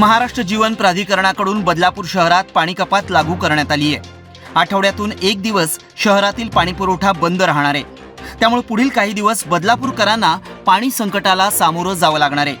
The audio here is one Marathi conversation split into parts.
महाराष्ट्र जीवन प्राधिकरणाकडून बदलापूर शहरात पाणी कपात लागू करण्यात आली आहे आठवड्यातून एक दिवस शहरातील पाणीपुरवठा बंद राहणार आहे. त्यामुळे पुढील काही दिवस बदलापूरकरांना पाणी संकटाला सामोरं जावं लागणार आहे.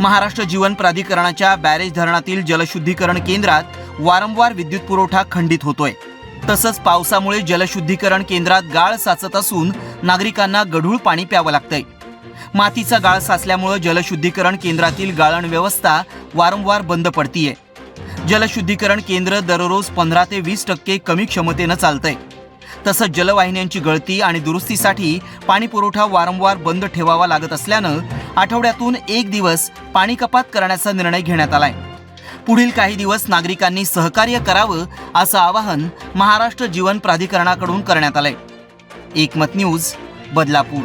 महाराष्ट्र जीवन प्राधिकरणाच्या बॅरेज धरणातील जलशुद्धीकरण केंद्रात वारंवार विद्युत पुरवठा खंडित होतोय. तसंच पावसामुळे जलशुद्धीकरण केंद्रात गाळ साचत असून नागरिकांना गढूळ पाणी प्यावं लागतंय. मातीचा गाळ साचल्यामुळं जलशुद्धीकरण केंद्रातील गाळण व्यवस्था वारंवार बंद पडतीये. जलशुद्धीकरण केंद्र दररोज पंधरा ते वीस टक्के कमी क्षमतेनं चालतंय. तसंच जलवाहिन्यांची गळती आणि दुरुस्तीसाठी पाणीपुरवठा वारंवार बंद ठेवावा लागत असल्यानं आठवड्यातून एक दिवस पाणी कपात करण्याचा निर्णय घेण्यात आलाय. पुढील काही दिवस नागरिकांनी सहकार्य करावं असं आवाहन महाराष्ट्र जीवन प्राधिकरणाकडून करण्यात आलंय. एकमत न्यूज बदलापूर.